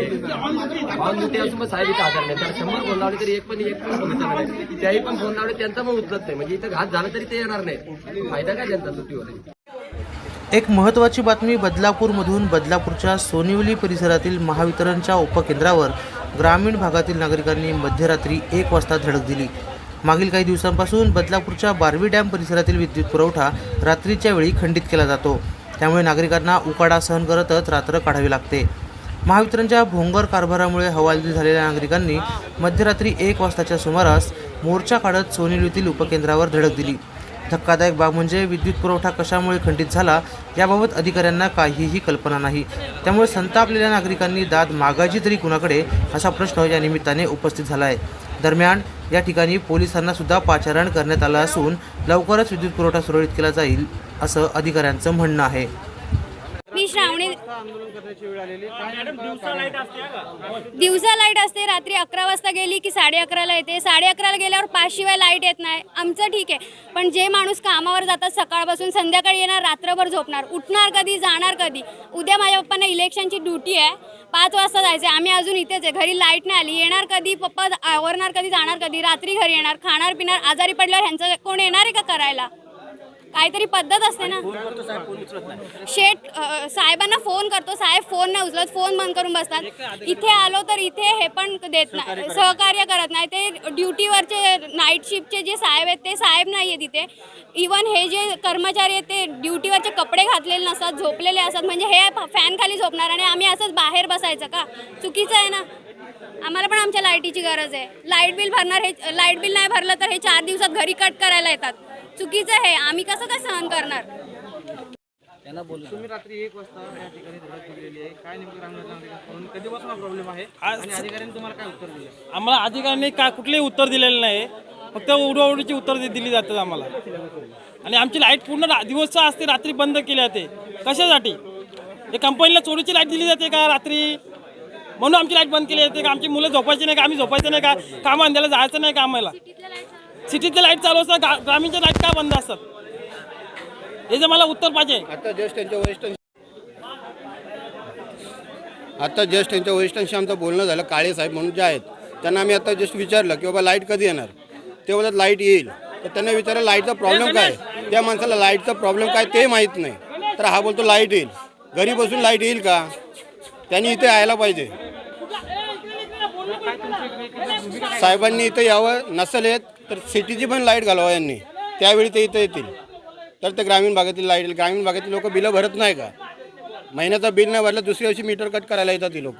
मोठे असून साहेब हजर नाही शंभर फोन लावले तरी एक पण एक पण नाही. त्याही पण फोन लावले त्यांचा पण उचलत नाही म्हणजे इथं घात झाला तरी ते येणार नाही फायदा काय त्यांचा सुट्टीवर? एक महत्त्वाची बातमी बदलापूरमधून बदलापूरच्या सोनिवली परिसरातील महावितरणच्या उपकेंद्रावर ग्रामीण भागातील नागरिकांनी मध्यरात्री एक वाजता धडक दिली. मागील काही दिवसांपासून बदलापूरच्या बारवी डॅम परिसरातील विद्युत पुरवठा रात्रीच्या वेळी खंडित केला जातो. त्यामुळे नागरिकांना उकाडा सहन करतच रात्र काढावी लागते. महावितरणच्या भोंगर कारभारामुळे हवालदिल झालेल्या नागरिकांनी मध्यरात्री एक वाजताच्या सुमारास मोर्चा काढत सोनिवलीतील उपकेंद्रावर धडक दिली. धक्कादायक बाब म्हणजे विद्युत पुरवठा कशामुळे खंडित झाला याबाबत अधिकाऱ्यांना काहीही कल्पना नाही. त्यामुळे संतापलेल्या नागरिकांनी दाद मागायची तरी कुणाकडे असा प्रश्न या निमित्ताने उपस्थित झाला आहे दरम्यान या ठिकाणी पोलिसांना सुद्धा पाचारण करण्यात आलं असून लवकरच विद्युत पुरवठा सुरळीत केला जाईल असं अधिकाऱ्यांचं म्हणणं आहे. श्रावणी दिवसा लाइट असते रात्री अकरा वाजता गेली की साडे अकराला येते. साडे अकराला गेल्यावर पाच शिवाय लाइट येत नाही. आमचं ठीक आहे. पण जे माणूस कामावर जातात सकाळपासून संध्याकाळी येणार रात्रभर झोपणार उठणार कधी जाणार कधी? उद्या माझ्या पप्पांना इलेक्शनची ड्युटी आहे. पाच वाजता जायचं आम्ही अजून इथेच आहे. घरी लाइट नाही आली. येणार कधी पप्पा आवरणार कधी जाणार कधी? रात्री घरी येणार खाणार पिणार आजारी पडल्यावर ह्यांचं कोण येणार आहे का करायला? काहीतरी पद्धत असते ना. शेठ अ, साहेबांना फोन करतो साहेब फोन नाही उचलत फोन बंद करून बसतात. इथे आलो तर इथे हे पण देत नाही सहकार्य करत नाही. ते ड्युटीवरचे नाईट शिफ्टचे जे साहेब आहेत ते साहेब नाही आहेत इथे. इवन हे जे कर्मचारी आहेत ते ड्युटीवरचे कपडे घातलेले नसतात झोपलेले असतात. म्हणजे हे फॅन खाली झोपणार आणि आम्ही असंच बाहेर बसायचं का? चुकीचं आहे ना. आम्हाला पण आमच्या लाईटीची गरज आहे. लाइट बिल भरणार हे लाइट बिल नाही भरलं तर हे चार दिवसात घरी कट करायला येतात. चुकीचं आहे. आम्ही कसं काय सहन करणार? तुम्ही रात्री एक वाजता या ठिकाणी धडक दिलेली आहे. काय नेमकं ग्रामीण नागरिकांकडून कधीपासून हा प्रॉब्लेम आहे? आणि अधिकाऱ्यांनी तुम्हाला काय उत्तर दिलं? आम्हाला अधिकाऱ्यांनी काय कुठलेही उत्तर दिलेलं नाही. फक्त उडवाउडीची उत्तर दि- दिली जातात आम्हाला. आणि आमची लाइट पूर्ण रा- दिवस असते रात्री बंद केली जाते. कशासाठी? हे कंपनीला चोरीची लाइट दिली जाते का रात्री? म्हणून आमची लाइट बंद केली जाते का? आमची मुलं झोपायची नाही का? आम्ही झोपायचं नाही का? काम अंध्याला जायचं नाही का आम्हाला? सिटीतल्या लाइट चालू असतात गा- ग्रामीणच्या लाइट का बंद असतात? हे जर मला उत्तर पाहिजे. आता जस्ट त्यांच्या वरिष्ठ आता जस्ट त्यांच्या वरिष्ठांशी आमचं बोलणं झालं काळे साहेब म्हणून जे आहेत त्यांना आम्ही आता जस्ट विचारलं की बाबा लाइट कधी येणार? ते बोलतात लाइट येईल. तर त्यांना विचारलं लाईटचा प्रॉब्लेम काय? त्या माणसाला लाईटचा प्रॉब्लेम काय ते माहीत नाही. तर हा बोलतो लाइट येईल. घरी बसून लाइट येईल का? त्यांनी इथे यायला पाहिजे. साहेबांनी इथं यावं नसेल येत तर सिटीची पण लाइट घालवा यांनी. त्यावेळी ते इथं येतील. तर ते ग्रामीण भागातील लाइट ग्रामीण भागातील लोक बिलं भरत नाही का? महिन्याचं बिल नाही भरलं दुसऱ्या दिवशी मीटर कट करायला येतात ती लोक.